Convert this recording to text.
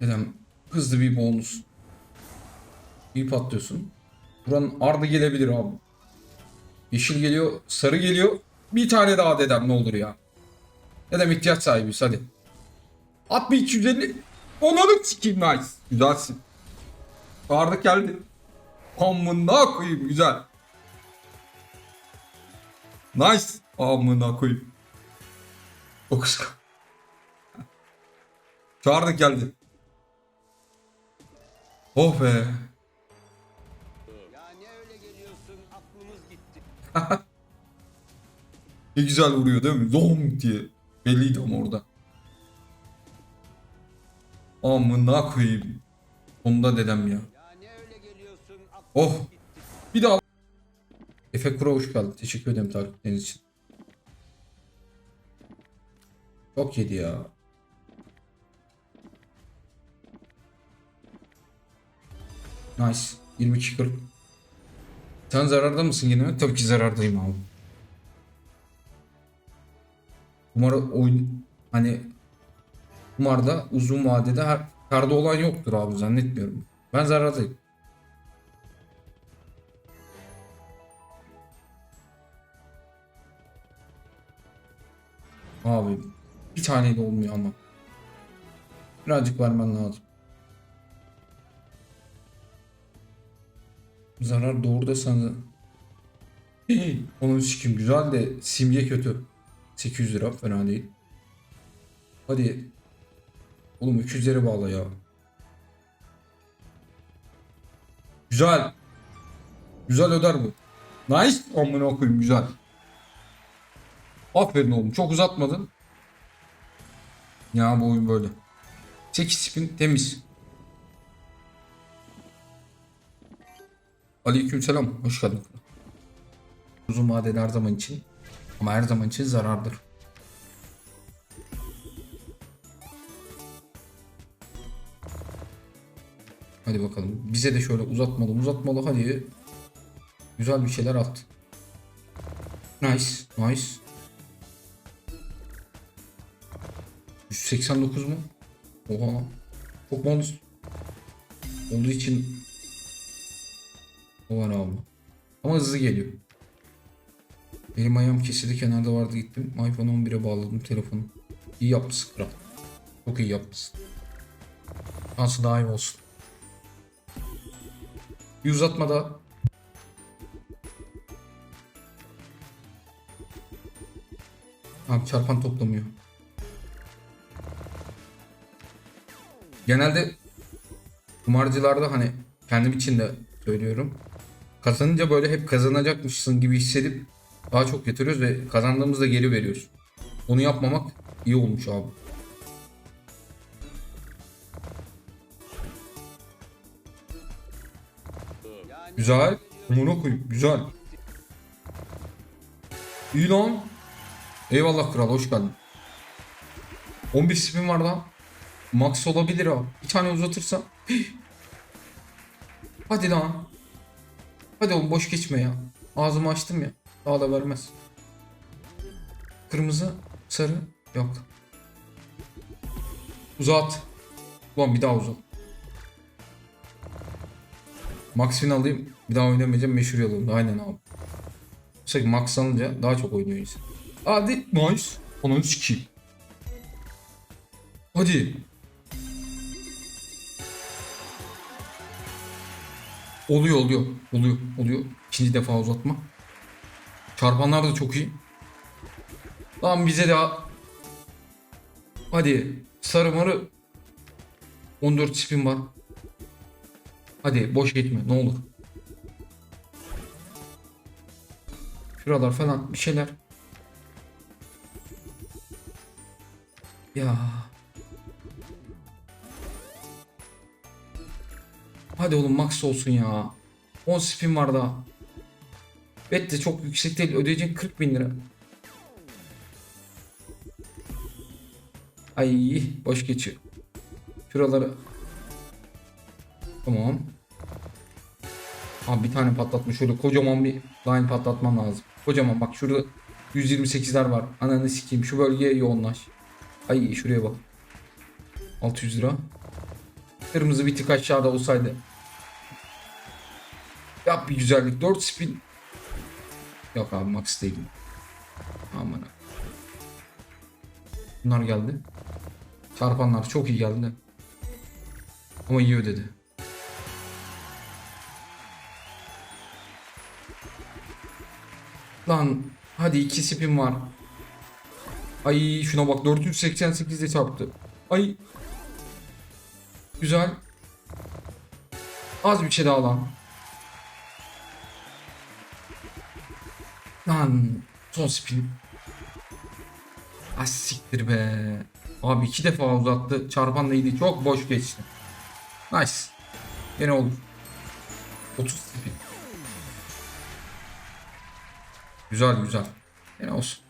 Dedem hızlı bir bonus. İyi patlıyorsun. Buranın ardı gelebilir abi. Yeşil geliyor, sarı geliyor. Bir tane daha dedem ne olur ya. Dedem ihtiyaç sahibiyiz hadi. At bir 250. Onları sikeyim nice. Güzelsin. Ardık geldi. Amına koyayım güzel. Nice. Amına koyayım. O kıskan. Çağırdık geldi. Oh be. Ya ne öyle geliyorsun aklımız gitti. Ne güzel vuruyor değil mi? Zong diye. Belliydi ama orada. Amına koyayım. Onda dedem ya. Ya ne öyle geliyorsun aklımız Oh. gitti. Bir daha. Efe Kura hoş geldin. Teşekkür ederim takipleriniz için. Çok yedi ya. Nice. 22-40. Sen zararda mısın yine? Tabii ki zarardayım abi. Umarım oyun hani Umar'da uzun vadede her karda olan yoktur abi zannetmiyorum. Ben zarardayım. Abi bir tane de olmuyor ama. Birazcık vermen lazım. Zarar doğru da sana. Onun sikim güzel de simge kötü. 800 lira fena değil. Hadi. Oğlum 200'leri bağla ya. Güzel. Güzel öder bu. Nice. Amına koyayım güzel. Aferin oğlum. Çok uzatmadın. Ya bu oyun böyle. 8 spin temiz. Aleykümselam. Hoş geldin. Uzun vadede her zaman için ama her zaman için zarardır. Hadi bakalım. Bize de şöyle uzatmalı uzatmalı hadi. Güzel bir şeyler at. Nice. Nice. 189 mu? Oha. Çok bonus. Olduğu için var abi. Ama hızlı geliyor. Benim ayağım kesildi kenarda vardı gittim. iPhone 11'e bağladım telefonu. İyi yapmışsın kral. Çok iyi yapmışsın. Şansı daha iyi olsun. Bir uzatma daha. Abi çarpan toplamıyor. Genelde kumarcılarda hani kendim için de söylüyorum. Kazanınca böyle hep kazanacakmışsın gibi hissedip daha çok getiriyoruz ve kazandığımızda geri veriyoruz. Onu yapmamak iyi olmuş abi. Güzel. Amına koyayım. Güzel. İyi lan. Eyvallah kral hoş geldin. 11 spin var lan. Max olabilir abi. Bir tane uzatırsa. Hadi lan. Hadi oğlum boş geçme ya. Ağzımı açtım ya. Daha da vermez. Kırmızı, sarı yok. Uzat. Ulan bir daha uzat. Max fin alayım. Bir daha oynamayacağım. Meşhur yolunda. Aynen abi. Sürekli Max alınca daha çok oynuyor insan. Hadi. Nice. Onun sikeyim. Hadi. Oluyor oluyor. Oluyor. Oluyor. İkinci defa uzatma. Çarpanlar da çok iyi. Lan bize de Hadi. Sarı marı 14 spin var. Hadi boş geçme ne olur. Şuralar falan bir şeyler. Ya. Hadi oğlum max olsun ya. 10 spin var daha. Bet de çok yüksek değil. Ödeyecek 40 bin lira. Ay boş geçiyor. Şuraları. Tamam. Abi bir tane patlatma şöyle kocaman bir line patlatmam lazım. Kocaman bak şurada 128'ler var. Ananı sikeyim şu bölgeye yoğunlaş. Ay şuraya bak. 600 lira. Kırmızı bir tık aşağıda olsaydı. Yap bir güzellik. 4 spin. Yok abi max değil. Aman ha. Bunlar geldi. Çarpanlar çok iyi geldi. Ama iyi ödedi. Lan hadi iki spin var. Ay şuna bak 488'de çarptı. Ay. Güzel. Az bir şey daha lan. Lan son spin. Az siktir be. Abi iki defa uzattı. Çarpan neydi? Çok boş geçti. Nice. Yine olur. 30 spin. Güzel güzel. Yine olsun.